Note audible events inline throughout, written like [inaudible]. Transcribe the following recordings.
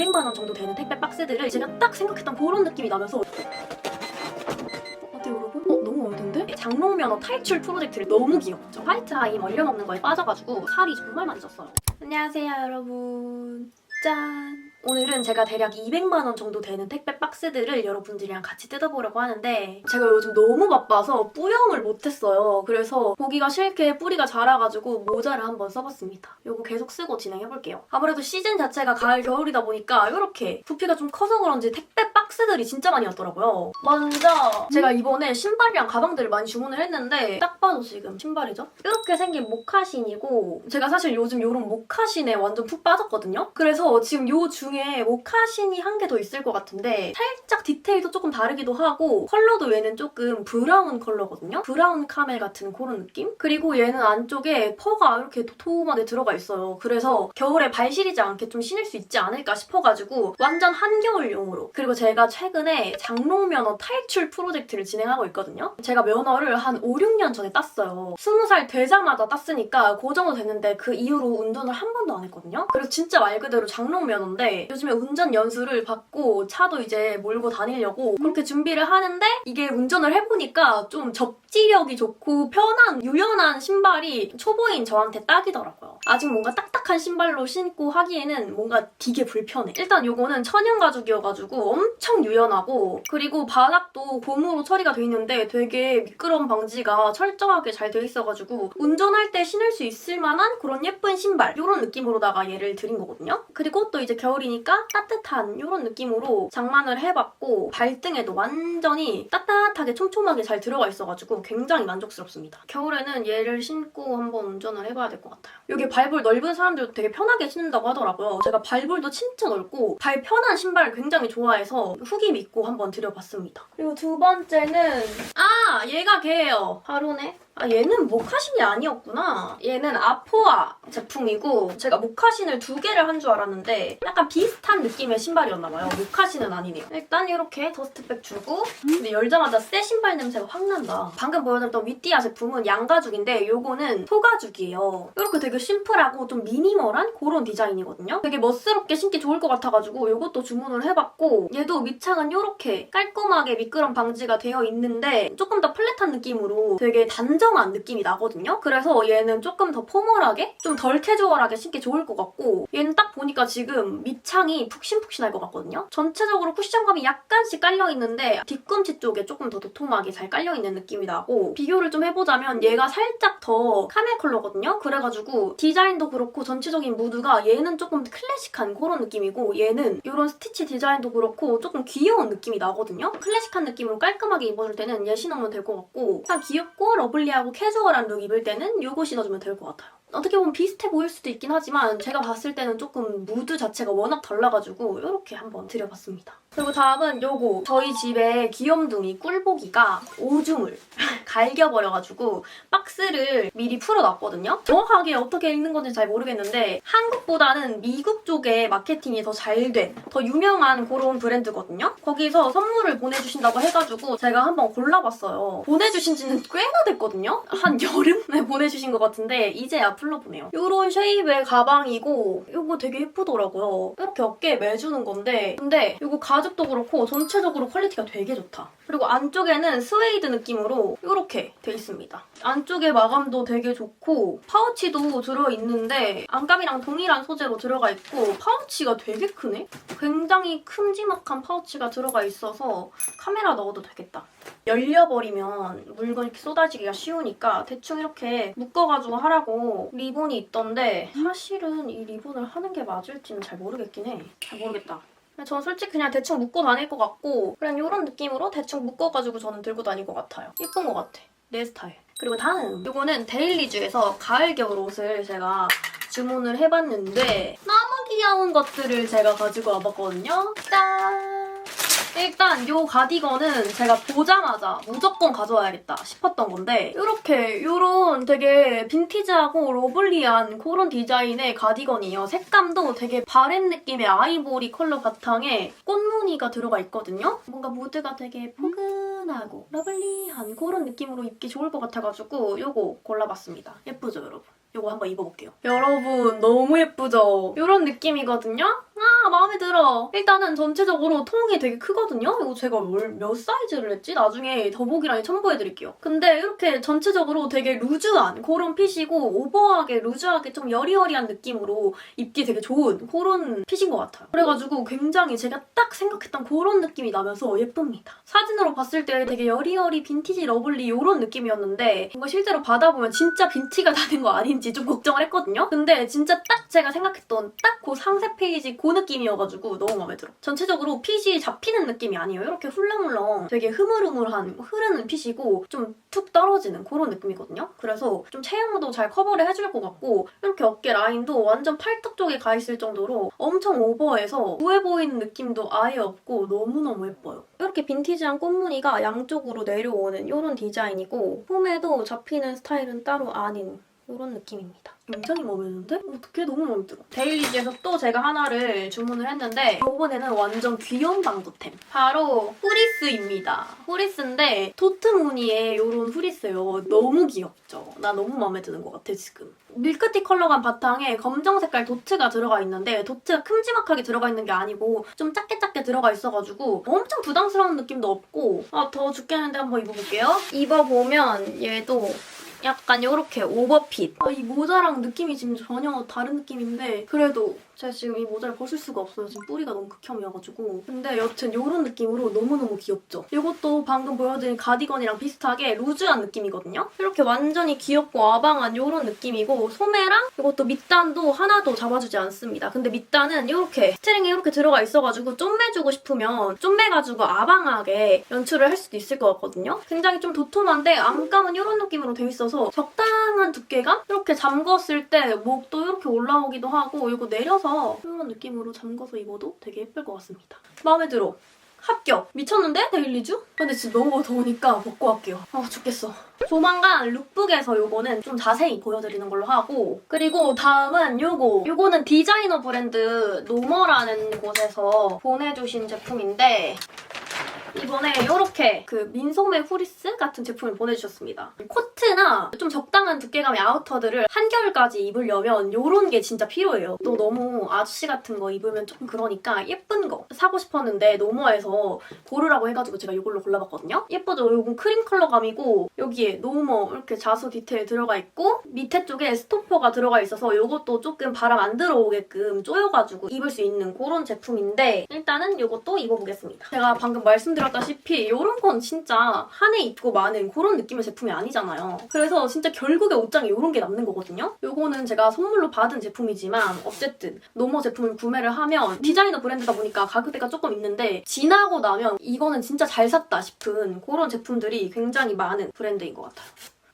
200만 원 정도 되는 택배 박스들을 제가 딱 생각했던 그런 느낌이 나면서 어, 어때요 여러분? 어, 너무 월든데? 장롱 면허 탈출 프로젝트를 너무 귀엽죠? 화이트 아이 얼려 먹는 거에 빠져가지고 살이 정말 많이 쪘어요. 안녕하세요 여러분. 짠! 오늘은 제가 대략 200만 원 정도 되는 택배 박스들을 여러분들이랑 같이 뜯어보려고 하는데 제가 요즘 너무 바빠서 뿌염을 못했어요. 그래서 보기가 싫게 뿌리가 자라가지고 모자를 한번 써봤습니다. 요거 계속 쓰고 진행해볼게요. 아무래도 시즌 자체가 가을 겨울이다 보니까 이렇게 부피가 좀 커서 그런지 택배 박스들이 진짜 많이 왔더라고요. 먼저 제가 이번에 신발이랑 가방들을 많이 주문을 했는데 딱 봐도 지금 신발이죠? 이렇게 생긴 모카신이고 제가 사실 요즘 요런 모카신에 완전 푹 빠졌거든요? 그래서 지금 요 중에 모카신이 한 개 더 있을 것 같은데 살짝 디테일도 조금 다르기도 하고 컬러도 얘는 조금 브라운 컬러거든요? 브라운 카멜 같은 그런 느낌? 그리고 얘는 안쪽에 퍼가 이렇게 도톰하게 들어가 있어요. 그래서 겨울에 발 시리지 않게 좀 신을 수 있지 않을까 싶어가지고 완전 한겨울용으로 그리고 제가 최근에 장롱 면허 탈출 프로젝트를 진행하고 있거든요. 제가 면허를 한 5, 6년 전에 땄어요. 20살 되자마자 땄으니까 그 정도 됐는데 그 이후로 운전을 한 번도 안 했거든요. 그래서 진짜 말 그대로 장롱 면허인데 요즘에 운전 연수를 받고 차도 이제 몰고 다니려고 그렇게 준비를 하는데 이게 운전을 해보니까 좀 접지력이 좋고 편한 유연한 신발이 초보인 저한테 딱이더라고요. 아직 뭔가 딱딱한 신발로 신고 하기에는 뭔가 되게 불편해. 일단 요거는 천연 가죽이어가지고 엄청 유연하고 그리고 바닥도 고무로 처리가 돼 있는데 되게 미끄럼 방지가 철저하게 잘 돼 있어가지고 운전할 때 신을 수 있을 만한 그런 예쁜 신발 이런 느낌으로다가 얘를 드린 거거든요. 그리고 또 이제 겨울이 니까 따뜻한 이런 느낌으로 장만을 해봤고 발등에도 완전히 따뜻하게 촘촘하게 잘 들어가 있어가지고 굉장히 만족스럽습니다. 겨울에는 얘를 신고 한번 운전을 해봐야 될 것 같아요. 여기 발볼 넓은 사람들도 되게 편하게 신는다고 하더라고요. 제가 발볼도 진짜 넓고 발 편한 신발을 굉장히 좋아해서 후기 믿고 한번 드려봤습니다. 그리고 두 번째는 아 얘가 걔예요. 하루네. 아 얘는 모카신이 아니었구나. 얘는 아포아 제품이고 제가 모카신을 두 개를 한 줄 알았는데 약간 비슷한 느낌의 신발이었나 봐요. 모카신은 아니네요. 일단 이렇게 더스트백 주고 근데 열자마자 새 신발 냄새가 확 난다. 방금 보여드렸던 위띠아 제품은 양가죽인데 요거는 소가죽이에요. 이렇게 되게 심플하고 좀 미니멀한 그런 디자인이거든요. 되게 멋스럽게 신기 좋을 것 같아가지고 요것도 주문을 해봤고 얘도 밑창은 이렇게 깔끔하게 미끄럼 방지가 되어 있는데 조금 더 플랫한 느낌으로 되게 단정 한 느낌이 나거든요. 그래서 얘는 조금 더 포멀하게 좀 덜 캐주얼하게 신기 좋을 것 같고 얘는 딱 보니까 지금 밑창이 푹신푹신할 것 같거든요. 전체적으로 쿠션감이 약간씩 깔려있는데 뒤꿈치 쪽에 조금 더 도톰하게 잘 깔려있는 느낌이 나고 비교를 좀 해보자면 얘가 살짝 더 카멜 컬러거든요. 그래가지고 디자인도 그렇고 전체적인 무드가 얘는 조금 클래식한 그런 느낌이고 얘는 이런 스티치 디자인도 그렇고 조금 귀여운 느낌이 나거든요. 클래식한 느낌으로 깔끔하게 입어줄 때는 얘 신으면 될 것 같고 그냥 귀엽고 러블리 하고 캐주얼한 룩 입을 때는 요거 신어주면 될 것 같아요. 어떻게 보면 비슷해 보일 수도 있긴 하지만 제가 봤을 때는 조금 무드 자체가 워낙 달라가지고 이렇게 한번 드려봤습니다. 그리고 다음은 요거 저희 집에 귀염둥이 꿀보기가 오줌을 [laughs] 갈겨버려가지고 박스를 미리 풀어놨거든요. 정확하게 어떻게 읽는 건지 잘 모르겠는데 한국보다는 미국 쪽에 마케팅이 더 잘 된, 더 유명한 그런 브랜드거든요. 거기서 선물을 보내주신다고 해가지고 제가 한번 골라봤어요. 보내주신 지는 꽤나 됐거든요. 한 [laughs] 여름에 보내주신 것 같은데 이제야 풀러보네요. 이런 쉐입의 가방이고 이거 되게 예쁘더라고요. 이렇게 어깨에 매주는 건데 근데 이거 가죽도 그렇고 전체적으로 퀄리티가 되게 좋다. 그리고 안쪽에는 스웨이드 느낌으로 이렇게 돼 있습니다. 안쪽에 마감도 되게 좋고 파우치도 들어있는데 안감이랑 동일한 소재로 들어가 있고 파우치가 되게 크네? 굉장히 큼지막한 파우치가 들어가 있어서 카메라 넣어도 되겠다. 열려버리면 물건이 쏟아지기가 쉬우니까 대충 이렇게 묶어가지고 하라고 리본이 있던데 사실은 이 리본을 하는 게 맞을지는 잘 모르겠긴 해. 잘 모르겠다. 저는 솔직히 그냥 대충 묶고 다닐 것 같고 그냥 이런 느낌으로 대충 묶어가지고 저는 들고 다닐 것 같아요. 예쁜 것 같아. 내 스타일. 그리고 다음 이거는 데일리주에서 가을 겨울 옷을 제가 주문을 해봤는데 너무 귀여운 것들을 제가 가지고 와봤거든요. 짠! 일단 이 가디건은 제가 보자마자 무조건 가져와야겠다 싶었던 건데 이렇게 이런 되게 빈티지하고 러블리한 그런 디자인의 가디건이에요. 색감도 되게 바렛 느낌의 아이보리 컬러 바탕에 꽃무늬가 들어가 있거든요. 뭔가 무드가 되게 포근하고 러블리한 그런 느낌으로 입기 좋을 것 같아가지고 이거 골라봤습니다. 예쁘죠 여러분? 이거 한번 입어볼게요. 여러분 너무 예쁘죠? 이런 느낌이거든요? 음, 아 마음에 들어. 일단은 전체적으로 통이 되게 크거든요. 이거 제가 뭘, 몇 사이즈를 했지? 나중에 더보기란에 첨부해드릴게요. 근데 이렇게 전체적으로 되게 루즈한 그런 핏이고 오버하게 루즈하게 좀 여리여리한 느낌으로 입기 되게 좋은 그런 핏인 것 같아요. 그래가지고 굉장히 제가 딱 생각했던 그런 느낌이 나면서 예쁩니다. 사진으로 봤을 때 되게 여리여리 빈티지 러블리 이런 느낌이었는데 뭔가 실제로 받아보면 진짜 빈티가 [laughs] 나는 거 아닌지 좀 걱정을 했거든요. 근데 진짜 딱 제가 생각했던 딱 그 상세 페이지 그 느낌이어가지고 너무 마음에 들어. 전체적으로 핏이 잡히는 느낌이 아니에요. 이렇게 훌렁훌렁 되게 흐물흐물한 흐르는 핏이고 좀 툭 떨어지는 그런 느낌이거든요. 그래서 좀 체형도 잘 커버를 해줄 것 같고 이렇게 어깨 라인도 완전 팔뚝 쪽에 가 있을 정도로 엄청 오버해서 부해 보이는 느낌도 아예 없고 너무너무 예뻐요. 이렇게 빈티지한 꽃무늬가 양쪽으로 내려오는 이런 디자인이고 폼에도 잡히는 스타일은 따로 아닌 이런 느낌입니다. 굉장히 마음에 드는데? 어떻게 너무 마음에 들어. 데일리지에서 또 제가 하나를 주문을 했는데 이번에는 완전 귀여운 방구템. 바로 후리스입니다. 후리스인데 도트 무늬의 이런 후리스예요. 너무 귀엽죠? 나 너무 마음에 드는 것 같아 지금. 밀크티 컬러감 바탕에 검정 색깔 도트가 들어가 있는데 도트가 큼지막하게 들어가 있는 게 아니고 좀 작게 작게 들어가 있어가지고 엄청 부담스러운 느낌도 없고 아 더 죽겠는데 한번 입어볼게요. 입어보면 얘도 약간 이렇게 오버핏. 아, 이 모자랑 느낌이 지금 전혀 다른 느낌인데 그래도 제가 지금 이 모자를 벗을 수가 없어요. 지금 뿌리가 너무 극혐이어가지고. 근데 여튼 이런 느낌으로 너무너무 귀엽죠. 이것도 방금 보여드린 가디건이랑 비슷하게 루즈한 느낌이거든요. 이렇게 완전히 귀엽고 아방한 이런 느낌이고 소매랑 이것도 밑단도 하나도 잡아주지 않습니다. 근데 밑단은 이렇게 스트링이 이렇게 들어가 있어가지고 좀매주고 싶으면 좀매가지고 아방하게 연출을 할 수도 있을 것 같거든요. 굉장히 좀 도톰한데 안감은 이런 느낌으로 돼 있어서 적당한 두께감? 이렇게 잠궜을 때 목도 이렇게 올라오기도 하고 이거 내려서 이런 느낌으로 잠궈서 입어도 되게 예쁠 것 같습니다. 마음에 들어. 합격! 미쳤는데? 데일리주? 근데 지금 너무 더우니까 벗고 할게요. 아 죽겠어. 조만간 룩북에서 요거는 좀 자세히 보여드리는 걸로 하고 그리고 다음은 요거 요거는 디자이너 브랜드 노머라는 곳에서 보내주신 제품인데 이번에 이렇게 그 민소매 후리스 같은 제품을 보내주셨습니다. 코트나 좀 적당한 두께감의 아우터들을 한겨울까지 입으려면 이런 게 진짜 필요해요. 또 너무 아저씨 같은 거 입으면 조금 그러니까 예쁜 거 사고 싶었는데 노머에서 고르라고 해가지고 제가 이걸로 골라봤거든요. 예쁘죠? 이건 크림 컬러감이고 여기에 노머 이렇게 자수 디테일 들어가 있고 밑에 쪽에 스토퍼가 들어가 있어서 이것도 조금 바람 안 들어오게끔 조여가지고 입을 수 있는 그런 제품인데 일단은 이것도 입어보겠습니다. 제가 방금 말씀드 렸다시피 이런 건 진짜 한 해 입고 마는 그런 느낌의 제품이 아니잖아요. 그래서 진짜 결국에 옷장에 이런 게 남는 거거든요. 이거는 제가 선물로 받은 제품이지만 어쨌든 노머 제품을 구매를 하면 디자이너 브랜드다 보니까 가격대가 조금 있는데 지나고 나면 이거는 진짜 잘 샀다 싶은 그런 제품들이 굉장히 많은 브랜드인 것 같아요.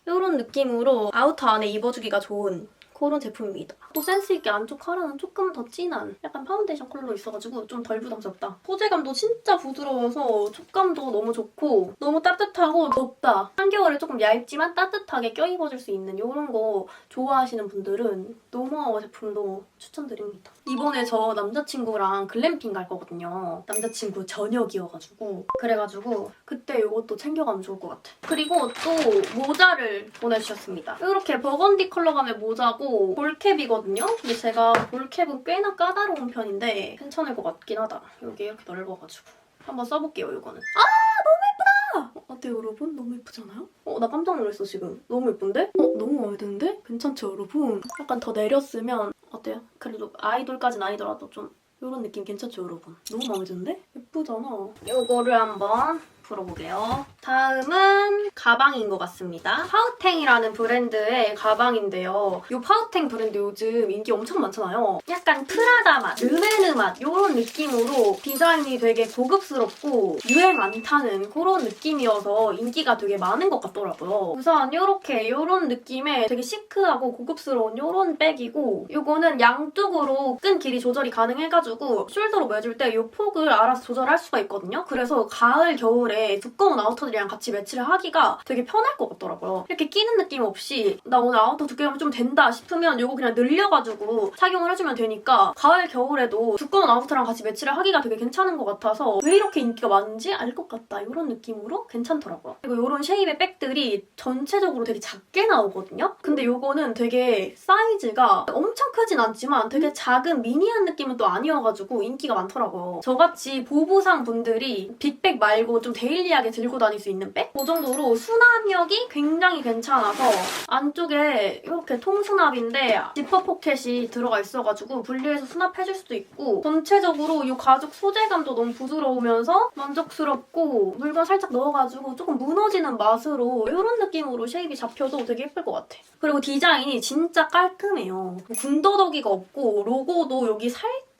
이런 느낌으로 아우터 안에 입어주기가 좋은 그런 제품입니다. 또 센스있게 안쪽 카라는 조금 더 진한 약간 파운데이션 컬러로 있어가지고 좀 덜 부담스럽다. 소재감도 진짜 부드러워서 촉감도 너무 좋고 너무 따뜻하고 덥다. 한겨울에 조금 얇지만 따뜻하게 껴입어줄 수 있는 이런 거 좋아하시는 분들은 노머어 제품도 추천드립니다. 이번에 저 남자친구랑 글램핑 갈 거거든요. 남자친구 저녁이어가지고 그래가지고 그때 이것도 챙겨가면 좋을 것 같아. 그리고 또 모자를 보내주셨습니다. 이렇게 버건디 컬러감의 모자고 볼캡이거든요. 근데 제가 볼캡은 꽤나 까다로운 편인데 괜찮을 것 같긴 하다. 여기 이렇게 넓어가지고 한번 써볼게요. 이거는. 아 너무 예쁘다. 어, 어때요 여러분? 너무 예쁘잖아요? 어, 나 깜짝 놀랐어 지금. 너무 예쁜데? 어, 너무 마음에 드는데? 괜찮죠 여러분? 약간 더 내렸으면 어때요? 그래도 아이돌까진 아니더라도 좀 이런 느낌 괜찮죠 여러분? 너무 마음에 드는데? 예쁘잖아. 이거를 한번 풀어보게요. 다음은 가방인 것 같습니다. 파우탱이라는 브랜드의 가방인데요. 이 파우탱 브랜드 요즘 인기 엄청 많잖아요. 약간 프라다 맛, 르메르 맛 이런 느낌으로 디자인이 되게 고급스럽고 유행 안 타는 그런 느낌이어서 인기가 되게 많은 것 같더라고요. 우선 이렇게 이런 느낌의 되게 시크하고 고급스러운 이런 백이고 이거는 양쪽으로 끈 길이 조절이 가능해가지고 숄더로 매줄 때 이 폭을 알아서 조절할 수가 있거든요. 그래서 가을, 겨울에 겨울에 두꺼운 아우터들이랑 같이 매치를 하기가 되게 편할 것 같더라고요. 이렇게 끼는 느낌 없이 나 오늘 아우터 두께가 좀 된다 싶으면 이거 그냥 늘려가지고 착용을 해주면 되니까 가을 겨울에도 두꺼운 아우터랑 같이 매치를 하기가 되게 괜찮은 것 같아서 왜 이렇게 인기가 많은지 알 것 같다 이런 느낌으로 괜찮더라고요. 그리고 이런 쉐입의 백들이 전체적으로 되게 작게 나오거든요. 근데 이거는 되게 사이즈가 엄청 크진 않지만 되게 작은 미니한 느낌은 또 아니어가지고 인기가 많더라고요. 저같이 보부상 분들이 빅백 말고 좀 데일리하게 들고 다닐 수 있는 백? 그 정도로 수납력이 굉장히 괜찮아서 안쪽에 이렇게 통수납인데 지퍼 포켓이 들어가 있어가지고 분리해서 수납해줄 수도 있고 전체적으로 이 가죽 소재감도 너무 부드러우면서 만족스럽고 물건 살짝 넣어가지고 조금 무너지는 맛으로 이런 느낌으로 쉐입이 잡혀도 되게 예쁠 것 같아. 그리고 디자인이 진짜 깔끔해요. 뭐 군더더기가 없고 로고도 여기 살짝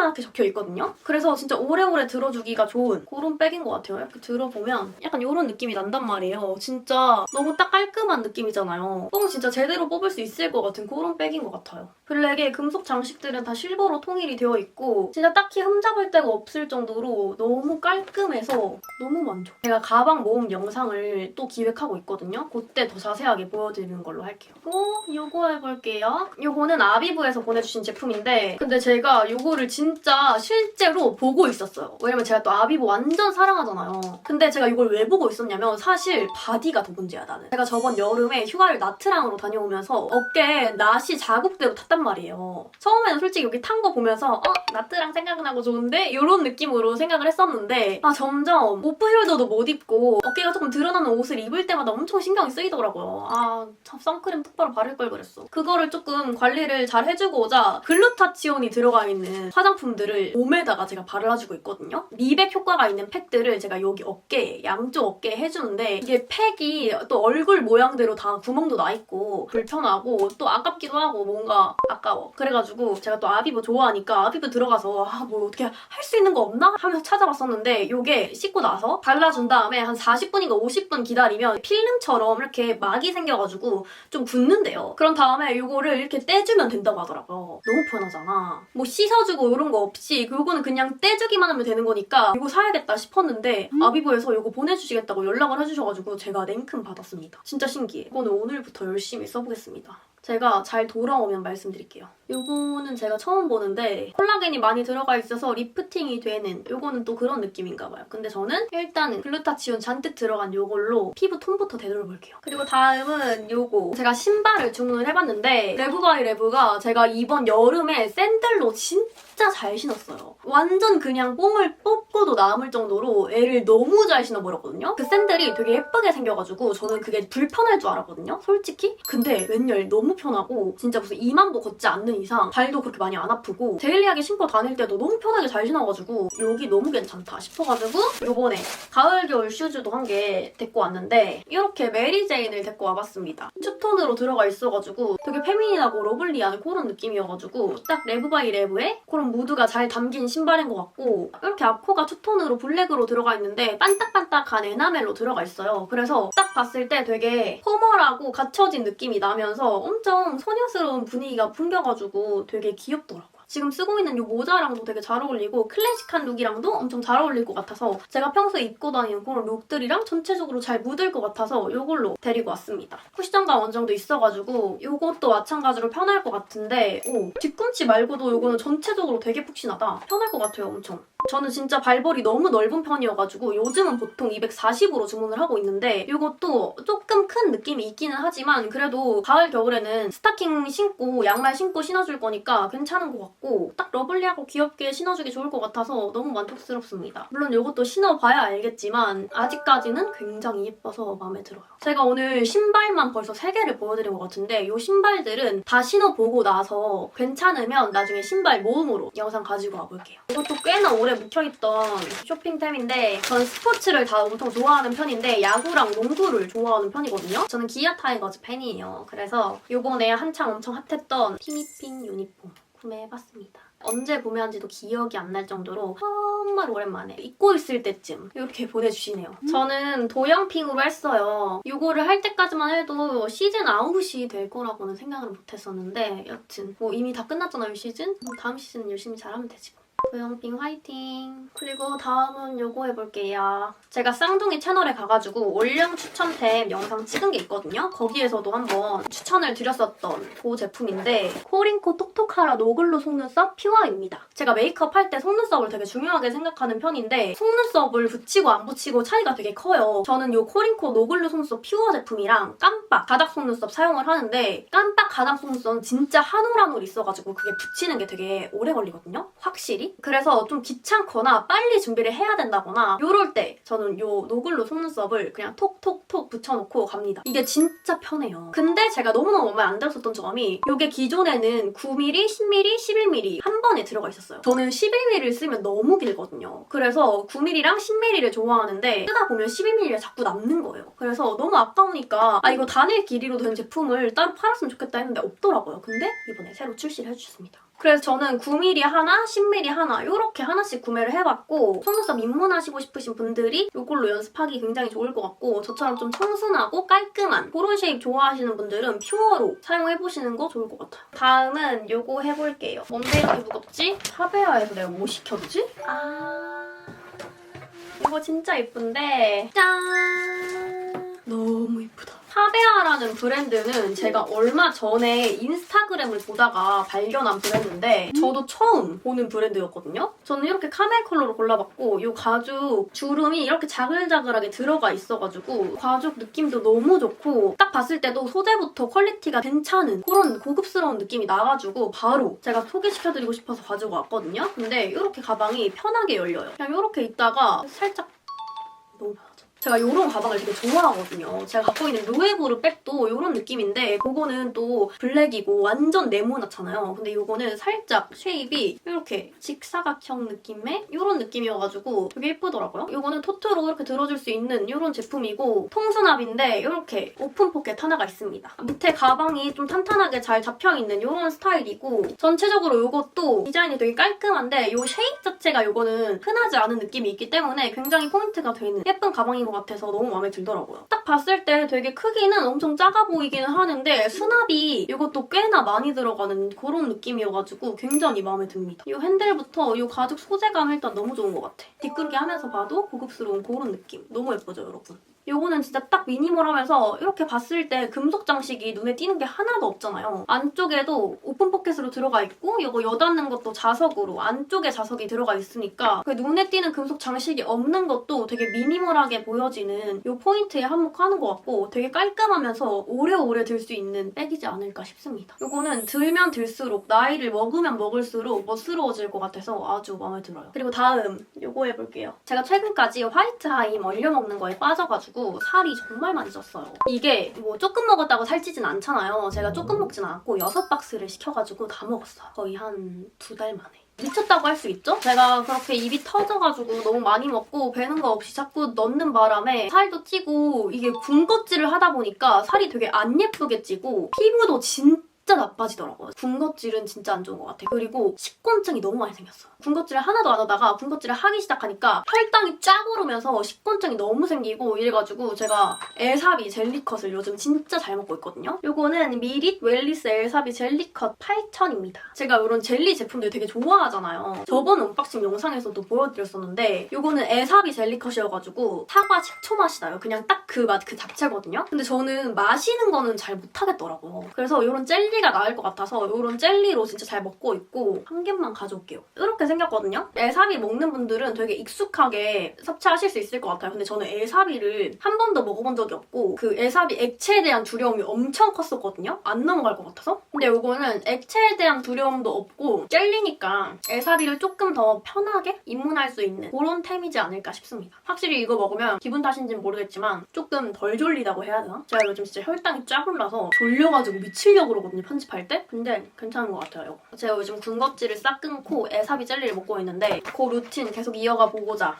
쨍하게 적혀 있거든요. 그래서 진짜 오래오래 들어주기가 좋은 그런 백인 것 같아요. 이렇게 들어보면 약간 이런 느낌이 난단 말이에요. 진짜 너무 딱 깔끔한 느낌이잖아요. 뽕 진짜 제대로 뽑을 수 있을 것 같은 그런 백인 것 같아요. 블랙의 금속 장식들은 다 실버로 통일이 되어 있고 진짜 딱히 흠잡을 데가 없을 정도로 너무 깔끔해서 너무 만족. 제가 가방 모음 영상을 또 기획하고 있거든요. 그때 더 자세하게 보여드리는 걸로 할게요. 어, 요거 해볼게요. 요거는 아비브에서 보내주신 제품인데 근데 제가 요거를 진짜 실제로 보고 있었어요. 왜냐면 제가 또 아비브 완전 사랑하잖아요. 근데 제가 이걸 왜 보고 있었냐면 사실 바디가 더 문제야 나는. 제가 저번 여름에 휴가를 나트랑으로 다녀오면서 어깨에 나시 자국대로 탔단 말이에요. 처음에는 솔직히 여기 탄 거 보면서 어? 나트랑 생각나고 좋은데? 이런 느낌으로 생각을 했었는데 아 점점 오프숄더도 못 입고 어깨가 조금 드러나는 옷을 입을 때마다 엄청 신경이 쓰이더라고요. 아참 선크림 똑바로 바를 걸 그랬어. 그거를 조금 관리를 잘 해주고자 글루타치온이 들어가 있는 화장품들을 몸에다가 제가 발라주고 있거든요. 미백 효과가 있는 팩들을 제가 여기 어깨에 양쪽 어깨에 해주는데 이게 팩이 또 얼굴 모양대로 다 구멍도 나 있고 불편하고 또 아깝기도 하고 뭔가 아까워. 그래가지고 제가 또 아비브 좋아하니까 아비브 들어가서 아 뭐 어떻게 할 수 있는 거 없나 하면서 찾아봤었는데 이게 씻고 나서 발라준 다음에 한 40분인가 50분 기다리면 필름처럼 이렇게 막이 생겨가지고 좀 굳는데요. 그런 다음에 이거를 이렇게 떼주면 된다고 하더라고요. 너무 편하잖아. 뭐 씻어주고 이런 거 없이 그거는 그냥 떼주기만 하면 되는 거니까 이거 사야겠다 싶었는데 아비브에서 이거 보내주시겠다고 연락을 해주셔가지고 제가 냉큼 받았습니다. 진짜 신기해. 이거는 오늘부터 열심히 써보겠습니다. 제가 잘 돌아오면 말씀드릴게요. 요거는 제가 처음 보는데 콜라겐이 많이 들어가 있어서 리프팅이 되는 요거는 또 그런 느낌인가 봐요. 근데 저는 일단은 글루타치온 잔뜩 들어간 요걸로 피부 톤부터 되돌아볼게요. 그리고 다음은 요거 제가 신발을 주문을 해봤는데 레브바이 레브가 제가 이번 여름에 샌들로 진짜 잘 신었어요. 완전 그냥 뽕을 뽑고도 남을 정도로 애를 너무 잘 신어버렸거든요. 그 샌들이 되게 예쁘게 생겨가지고 저는 그게 불편할 줄 알았거든요. 솔직히. 근데 웬열 너무 편하고 진짜 무슨 2만보 걷지 않는 이상 발도 그렇게 많이 안 아프고 데일리하게 신고 다닐 때도 너무 편하게 잘 신어가지고 여기 너무 괜찮다 싶어가지고 요번에 가을 겨울 슈즈도 한 개 데리고 왔는데 이렇게 메리제인을 데리고 와봤습니다. 투톤으로 들어가 있어가지고 되게 페미닌하고 러블리한 그런 느낌이어가지고 딱 레브 바이 레브에 그런 무드가 잘 담긴 신발인 것 같고 이렇게 앞코가 투톤으로 블랙으로 들어가 있는데 반딱반딱한 에나멜로 들어가 있어요. 그래서 딱 봤을 때 되게 포멀하고 갖춰진 느낌이 나면서 엄청 소녀스러운 분위기가 풍겨가지고 되게 귀엽더라고요. 지금 쓰고 있는 이 모자랑도 되게 잘 어울리고 클래식한 룩이랑도 엄청 잘 어울릴 것 같아서 제가 평소에 입고 다니는 그런 룩들이랑 전체적으로 잘 묻을 것 같아서 이걸로 데리고 왔습니다. 쿠션감 어느 정도 있어가지고 이것도 마찬가지로 편할 것 같은데 오 뒤꿈치 말고도 이거는 전체적으로 되게 푹신하다. 편할 것 같아요 엄청. 저는 진짜 발볼이 너무 넓은 편이어가지고 요즘은 보통 240으로 주문을 하고 있는데 이것도 조금 큰 느낌이 있기는 하지만 그래도 가을 겨울에는 스타킹 신고 양말 신고 신어줄 거니까 괜찮은 것 같고 딱 러블리하고 귀엽게 신어주기 좋을 것 같아서 너무 만족스럽습니다. 물론 이것도 신어봐야 알겠지만 아직까지는 굉장히 예뻐서 마음에 들어요. 제가 오늘 신발만 벌써 3개를 보여드린 것 같은데 이 신발들은 다 신어보고 나서 괜찮으면 나중에 신발 모음으로 영상 가지고 와볼게요. 이것도 꽤나 오래 묵혀있던 쇼핑템인데 저는 스포츠를 다 엄청 좋아하는 편인데 야구랑 농구를 좋아하는 편이거든요. 저는 기아 타이거즈 팬이에요. 그래서 요번에 한창 엄청 핫했던 티니핑 유니폼 구매해봤습니다. 언제 구매한지도 기억이 안 날 정도로 정말 오랜만에 입고 있을 때쯤 이렇게 보내주시네요. 저는 도영핑으로 했어요. 이거를 할 때까지만 해도 시즌 아웃이 될 거라고는 생각을 못했었는데 여튼 뭐 이미 다 끝났잖아요 시즌? 뭐 다음 시즌 열심히 잘하면 되지 뭐. 도영핑 화이팅. 그리고 다음은 요거 해볼게요. 제가 쌍둥이 채널에 가가지고 올영 추천템 영상 찍은 게 있거든요. 거기에서도 한번 추천을 드렸었던 그 제품인데 코링코 톡톡하라 노글로 속눈썹 퓨어입니다. 제가 메이크업 할 때 속눈썹을 되게 중요하게 생각하는 편인데 속눈썹을 붙이고 안 붙이고 차이가 되게 커요. 저는 요 코링코 노글로 속눈썹 퓨어 제품이랑 깜빡 가닥 속눈썹 사용을 하는데 깜빡 가닥 속눈썹은 진짜 한올한올 있어가지고 그게 붙이는 게 되게 오래 걸리거든요. 확실히. 그래서 좀 귀찮거나 빨리 준비를 해야 된다거나 요럴 때 저는 요 노글로 속눈썹을 그냥 톡톡톡 붙여놓고 갑니다. 이게 진짜 편해요. 근데 제가 너무너무 마음에 안 들었었던 점이 이게 기존에는 9mm, 10mm, 11mm 한 번에 들어가 있었어요. 저는 11mm를 쓰면 너무 길거든요. 그래서 9mm랑 10mm를 좋아하는데 쓰다 보면 11mm가 자꾸 남는 거예요. 그래서 너무 아까우니까 아 이거 단일 길이로 된 제품을 따로 팔았으면 좋겠다 했는데 없더라고요. 근데 이번에 새로 출시를 해주셨습니다. 그래서 저는 9mm 하나, 10mm 하나 이렇게 하나씩 구매를 해봤고 속눈썹 입문하시고 싶으신 분들이 이걸로 연습하기 굉장히 좋을 것 같고 저처럼 좀 청순하고 깔끔한 그런 쉐입 좋아하시는 분들은 퓨어로 사용해보시는 거 좋을 것 같아요. 다음은 이거 해볼게요. 뭔데 이렇게 무겁지? 파베아에서 내가 뭐 시켜두지? 아... 이거 진짜 예쁜데 짠! 너무 예쁘다. 파베아라는 브랜드는 제가 얼마 전에 인스타그램을 보다가 발견한 브랜드인데 저도 처음 보는 브랜드였거든요. 저는 이렇게 카멜 컬러로 골라봤고 이 가죽 주름이 이렇게 자글자글하게 들어가 있어가지고 가죽 느낌도 너무 좋고 딱 봤을 때도 소재부터 퀄리티가 괜찮은 그런 고급스러운 느낌이 나가지고 바로 제가 소개시켜드리고 싶어서 가지고 왔거든요. 근데 이렇게 가방이 편하게 열려요. 그냥 이렇게 있다가 살짝 너무. 제가 이런 가방을 되게 좋아하거든요. 제가 갖고 있는 루에보르 백도 이런 느낌인데 그거는 또 블랙이고 완전 네모나잖아요. 근데 이거는 살짝 쉐입이 이렇게 직사각형 느낌의 이런 느낌이어가지고 되게 예쁘더라고요. 이거는 토트로 이렇게 들어줄 수 있는 이런 제품이고 통수납인데 이렇게 오픈 포켓 하나가 있습니다. 밑에 가방이 좀 탄탄하게 잘 잡혀있는 이런 스타일이고 전체적으로 이것도 디자인이 되게 깔끔한데 이 쉐입 자체가 이거는 흔하지 않은 느낌이 있기 때문에 굉장히 포인트가 되는 예쁜 가방인 것 같아서 너무 마음에 들더라고요. 딱 봤을 때 되게 크기는 엄청 작아 보이기는 하는데 수납이 이것도 꽤나 많이 들어가는 그런 느낌이어가지고 굉장히 마음에 듭니다. 이 핸들부터 이 가죽 소재감 일단 너무 좋은 것 같아. 뒷구르기 하면서 봐도 고급스러운 그런 느낌. 너무 예쁘죠, 여러분? 요거는 진짜 딱 미니멀하면서 이렇게 봤을 때 금속 장식이 눈에 띄는 게 하나도 없잖아요. 안쪽에도 오픈 포켓으로 들어가 있고 이거 여닫는 것도 자석으로 안쪽에 자석이 들어가 있으니까 그 눈에 띄는 금속 장식이 없는 것도 되게 미니멀하게 보여지는 요 포인트에 한몫하는 것 같고 되게 깔끔하면서 오래오래 들 수 있는 백이지 않을까 싶습니다. 요거는 들면 들수록 나이를 먹으면 먹을수록 멋스러워질 것 같아서 아주 마음에 들어요. 그리고 다음 요거 해볼게요. 제가 최근까지 화이트 하임 얼려 먹는 거에 빠져가지고 살이 정말 많이 쪘어요. 이게 뭐 조금 먹었다고 살찌진 않잖아요. 제가 조금 먹진 않았고 여섯 박스를 시켜가지고 다 먹었어요. 거의 한 두 달 만에. 미쳤다고 할 수 있죠? 제가 그렇게 입이 터져가지고 너무 많이 먹고 배는 거 없이 자꾸 넣는 바람에 살도 찌고 이게 군것질을 하다 보니까 살이 되게 안 예쁘게 찌고 피부도 진짜 나빠지더라고요. 군것질은 진짜 안 좋은 것 같아요. 그리고 식곤증이 너무 많이 생겼어요. 군것질을 하나도 안 하다가 군것질을 하기 시작하니까 혈당이 쫙 오르면서 식곤증이 너무 생기고 이래가지고 제가 엘사비 젤리컷을 요즘 진짜 잘 먹고 있거든요. 요거는 미릿 웰리스 엘사비 젤리컷 8000입니다. 제가 이런 젤리 제품들 되게 좋아하잖아요. 저번 언박싱 영상에서도 보여드렸었는데 요거는 엘사비 젤리컷이어가지고 사과 식초 맛이 나요. 그냥 딱 그 맛 그 자체거든요. 근데 저는 마시는 거는 잘 못하겠더라고요. 그래서 이런 젤리 가 나을 것 같아서 이런 젤리로 진짜 잘 먹고 있고 한 개만 가져올게요. 이렇게 생겼거든요. 엘사비 먹는 분들은 되게 익숙하게 섭취하실 수 있을 것 같아요. 근데 저는 엘사비를 한 번도 먹어본 적이 없고 그 엘사비 액체에 대한 두려움이 엄청 컸었거든요. 안 넘어갈 것 같아서. 근데 이거는 액체에 대한 두려움도 없고 젤리니까 엘사비를 조금 더 편하게 입문할 수 있는 그런 템이지 않을까 싶습니다. 확실히 이거 먹으면 기분 탓인지는 모르겠지만 조금 덜 졸리다고 해야 되나? 제가 요즘 진짜 혈당이 쫙 올라서 졸려가지고 미치려고 그러거든요, 편집할 때. 근데 괜찮은 것 같아요. 제가 요즘 군것질을 싹 끊고 에사비 젤리를 먹고 있는데 그 루틴 계속 이어가 보고자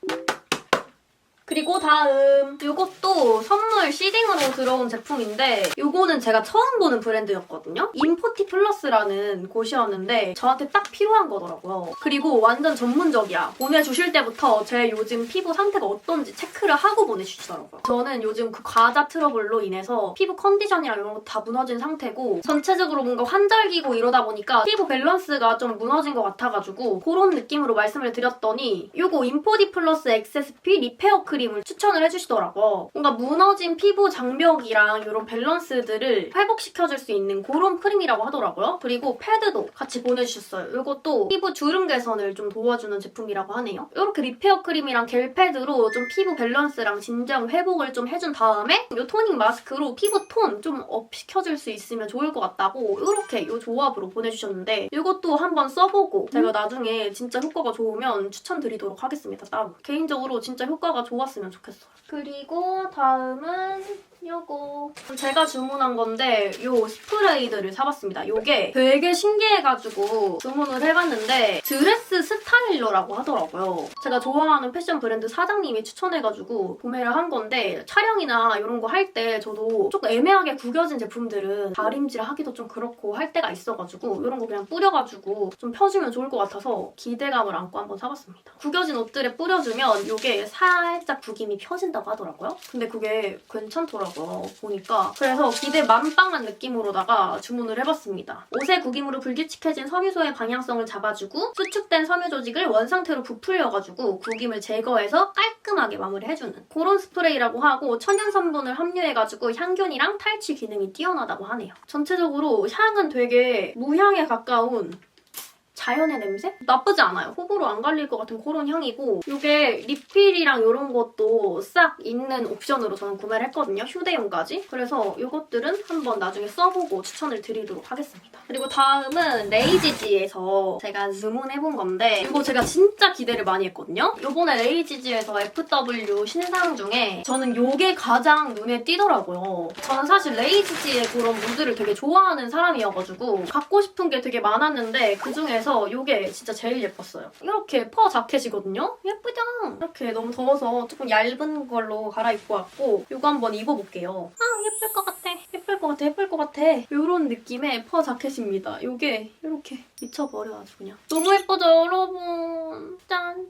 그리고 다음 이것도 선물 시딩으로 들어온 제품인데 이거는 제가 처음 보는 브랜드였거든요. 인포티 플러스라는 곳이었는데 저한테 딱 필요한 거더라고요. 그리고 완전 전문적이야. 보내주실 때부터 제 요즘 피부 상태가 어떤지 체크를 하고 보내주시더라고요. 저는 요즘 그 과자 트러블로 인해서 피부 컨디션이랑 이런 거 다 무너진 상태고 전체적으로 뭔가 환절기고 이러다 보니까 피부 밸런스가 좀 무너진 것 같아가지고 그런 느낌으로 말씀을 드렸더니 이거 인포디 플러스 XSP 리페어 크림 을 추천을 해주시더라고요. 뭔가 무너진 피부 장벽이랑 이런 밸런스들을 회복시켜줄 수 있는 그런 크림이라고 하더라고요. 그리고 패드도 같이 보내주셨어요. 이것도 피부 주름 개선을 좀 도와주는 제품이라고 하네요. 이렇게 리페어 크림이랑 겔 패드로 좀 피부 밸런스랑 진정 회복을 좀 해준 다음에 이 토닝 마스크로 피부 톤 좀 업 시켜줄 수 있으면 좋을 것 같다고 이렇게 이 조합으로 보내주셨는데 이것도 한번 써보고 제가 나중에 진짜 효과가 좋으면 추천드리도록 하겠습니다. 따로 개인적으로 진짜 효과가 좋았 으면 좋겠어요. 그리고 다음은 요거 제가 주문한 건데 요 스프레이들을 사봤습니다. 요게 되게 신기해가지고 주문을 해봤는데 드레스 스타일러라고 하더라고요. 제가 좋아하는 패션 브랜드 사장님이 추천해가지고 구매를 한 건데 촬영이나 이런 거 할 때 저도 조금 애매하게 구겨진 제품들은 다림질 하기도 좀 그렇고 할 때가 있어가지고 이런 거 그냥 뿌려가지고 좀 펴주면 좋을 것 같아서 기대감을 안고 한번 사봤습니다. 구겨진 옷들에 뿌려주면 이게 살짝 구김이 펴진다고 하더라고요. 근데 그게 괜찮더라고요. 보니까. 그래서 기대 만빵한 느낌으로다가 주문을 해봤습니다. 옷의 구김으로 불규칙해진 섬유소의 방향성을 잡아주고 수축된 섬유 조직을 원상태로 부풀려가지고 구김을 제거해서 깔끔하게 마무리해주는 그런 스프레이라고 하고 천연 성분을 함유해가지고 향균이랑 탈취 기능이 뛰어나다고 하네요. 전체적으로 향은 되게 무향에 가까운 자연의 냄새? 나쁘지 않아요. 호불호 안 갈릴 것 같은 그런 향이고 이게 리필이랑 이런 것도 싹 있는 옵션으로 저는 구매를 했거든요. 휴대용까지. 그래서 이것들은 한번 나중에 써보고 추천을 드리도록 하겠습니다. 그리고 다음은 레이지지에서 제가 주문해본 건데 이거 제가 진짜 기대를 많이 했거든요. 이번에 레이지지에서 FW 신상 중에 저는 이게 가장 눈에 띄더라고요. 저는 사실 레이지지의 그런 무드를 되게 좋아하는 사람이어가지고 갖고 싶은 게 되게 많았는데 그중에서 이게 진짜 제일 예뻤어요. 이렇게 퍼 자켓이거든요. 예쁘죠? 이렇게 너무 더워서 조금 얇은 걸로 갈아입고 왔고 이거 한번 입어볼게요. 아 예쁠 것 같아. 예쁠 것 같아. 예쁠 것 같아. 이런 느낌의 퍼 자켓입니다. 이게 이렇게 미쳐버려 아주 그냥. 너무 예쁘죠 여러분. 짠.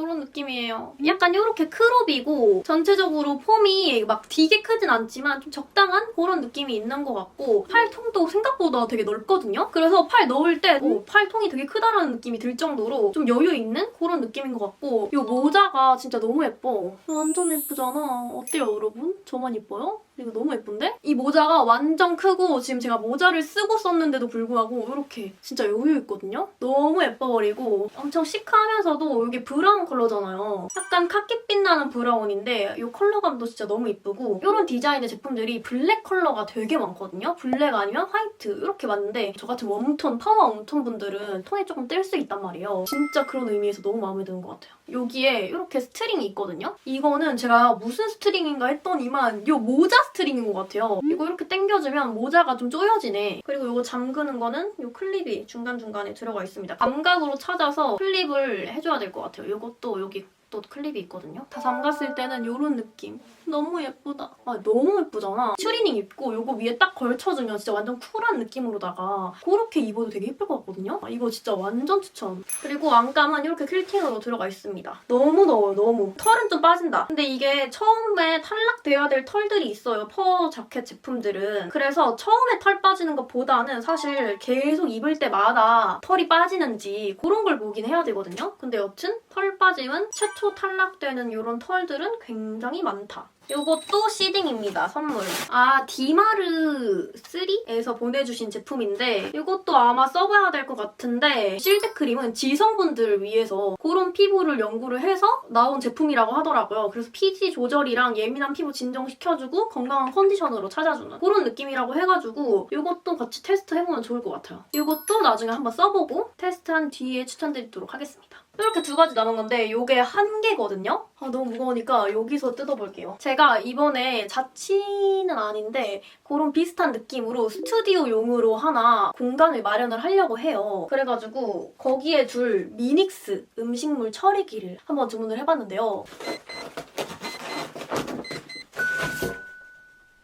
이런 느낌이에요. 약간 이렇게 크롭이고 전체적으로 폼이 막 되게 크진 않지만 좀 적당한 그런 느낌이 있는 것 같고 팔통도 생각보다 되게 넓거든요. 그래서 팔 넣을 때 오, 팔통이 되게 크다라는 느낌이 들 정도로 좀 여유 있는 그런 느낌인 것 같고 이 모자가 진짜 너무 예뻐. 완전 예쁘잖아. 어때요 여러분? 저만 예뻐요? 이거 너무 예쁜데? 이 모자가 완전 크고 지금 제가 모자를 쓰고 썼는데도 불구하고 이렇게 진짜 여유 있거든요? 너무 예뻐 버리고 엄청 시크하면서도 이게 브라운 컬러잖아요. 약간 카키빛 나는 브라운인데 이 컬러감도 진짜 너무 예쁘고 이런 디자인의 제품들이 블랙 컬러가 되게 많거든요? 블랙 아니면 화이트 이렇게 많은데 저 같은 웜톤, 파워 웜톤 분들은 톤이 조금 뜰 수 있단 말이에요. 진짜 그런 의미에서 너무 마음에 드는 것 같아요. 여기에 이렇게 스트링이 있거든요? 이거는 제가 무슨 스트링인가 했더니만 이 모자 스트링인 것 같아요. 이거 이렇게 당겨주면 모자가 좀 조여지네. 그리고 이거 잠그는 거는 이 클립이 중간중간에 들어가 있습니다. 감각으로 찾아서 클립을 해줘야 될 것 같아요. 이것 도 여기 또 클립이 있거든요. 다 잠갔을 때는 이런 느낌. 너무 예쁘다. 아, 너무 예쁘잖아. 슈리닝 입고 이거 위에 딱 걸쳐주면 진짜 완전 쿨한 느낌으로다가 그렇게 입어도 되게 예쁠 것 같거든요. 아, 이거 진짜 완전 추천. 그리고 안감은 이렇게 퀼팅으로 들어가 있습니다. 너무 더워요, 너무. 털은 좀 빠진다. 근데 이게 처음에 탈락되어야 될 털들이 있어요. 퍼 자켓 제품들은. 그래서 처음에 털 빠지는 것보다는 사실 계속 입을 때마다 털이 빠지는지 그런 걸 보긴 해야 되거든요. 근데 여튼 털 빠짐은 최초 탈락되는 이런 털들은 굉장히 많다. 이것도 시딩입니다. 선물. 아 디마르 3에서 보내주신 제품인데 이것도 아마 써봐야 될 것 같은데 실드 크림은 지성분들을 위해서 그런 피부를 연구를 해서 나온 제품이라고 하더라고요. 그래서 pH 조절이랑 예민한 피부 진정시켜주고 건강한 컨디션으로 찾아주는 그런 느낌이라고 해가지고 이것도 같이 테스트 해보면 좋을 것 같아요. 이것도 나중에 한번 써보고 테스트한 뒤에 추천드리도록 하겠습니다. 이렇게 두 가지 남은 건데 이게 한 개거든요? 아 너무 무거우니까 여기서 뜯어볼게요. 제가 이번에 자취는 아닌데 그런 비슷한 느낌으로 스튜디오용으로 하나 공간을 마련을 하려고 해요. 그래가지고 거기에 둘 미닉스 음식물 처리기를 한번 주문을 해봤는데요.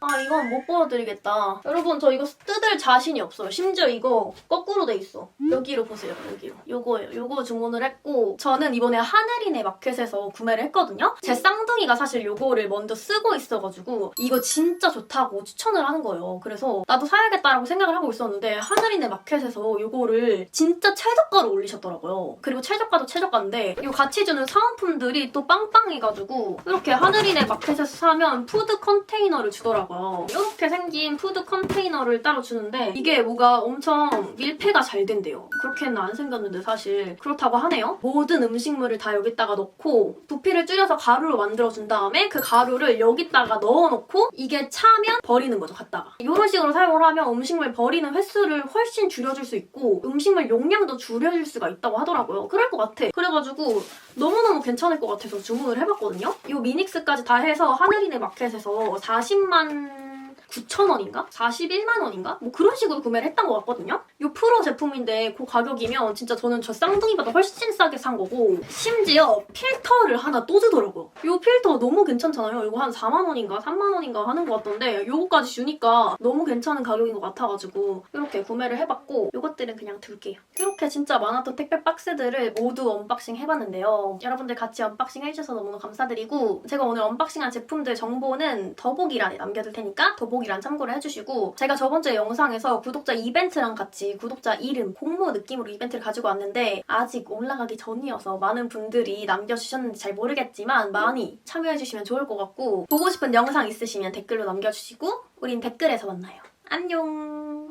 아 이건 못 보여드리겠다. 여러분 저 이거 뜯을 자신이 없어요. 심지어 이거 거꾸로 돼 있어. 여기로 보세요. 여기로. 요거예요. 요거 주문을 했고 저는 이번에 하늘이네 마켓에서 구매를 했거든요. 제 쌍둥이가 사실 요거를 먼저 쓰고 있어가지고 이거 진짜 좋다고 추천을 하는 거예요. 그래서 나도 사야겠다라고 생각을 하고 있었는데 하늘이네 마켓에서 요거를 진짜 최저가로 올리셨더라고요. 그리고 최저가도 최저가인데 이 같이 주는 사은품들이 또 빵빵해가지고 이렇게 하늘이네 마켓에서 사면 푸드 컨테이너를 주더라고요. 이렇게 생긴 푸드 컨테이너를 따로 주는데 이게 뭐가 엄청 밀폐가 잘 된대요. 그렇게는 안 생겼는데 사실 그렇다고 하네요. 모든 음식물을 다 여기다가 넣고 부피를 줄여서 가루로 만들어준 다음에 그 가루를 여기다가 넣어놓고 이게 차면 버리는 거죠, 갖다가. 이런 식으로 사용을 하면 음식물 버리는 횟수를 훨씬 줄여줄 수 있고 음식물 용량도 줄여줄 수가 있다고 하더라고요. 그럴 것 같아. 그래가지고 너무너무 괜찮을 것 같아서 주문을 해봤거든요. 이 미닉스까지 다 해서 하늘이네 마켓에서 40만 9,000원인가? 41만원인가? 뭐 그런 식으로 구매를 했던 것 같거든요? 이 프로 제품인데 그 가격이면 진짜 저는 저 쌍둥이보다 훨씬 싸게 산 거고 심지어 필터를 하나 또 주더라고요. 이 필터 너무 괜찮잖아요. 이거 한 4만원인가 3만원인가 하는 것 같던데 이거까지 주니까 너무 괜찮은 가격인 것 같아가지고 이렇게 구매를 해봤고 이것들은 그냥 둘게요. 이렇게 진짜 많았던 택배 박스들을 모두 언박싱 해봤는데요. 여러분들 같이 언박싱 해주셔서 너무 감사드리고 제가 오늘 언박싱한 제품들 정보는 더보기란에 남겨둘 테니까 더보기 란 참고를 해주시고 제가 저번주에 영상에서 구독자 이벤트랑 같이 구독자 이름, 공모 느낌으로 이벤트를 가지고 왔는데 아직 올라가기 전이어서 많은 분들이 남겨주셨는지 잘 모르겠지만 많이 참여해주시면 좋을 것 같고 보고 싶은 영상 있으시면 댓글로 남겨주시고 우린 댓글에서 만나요. 안녕!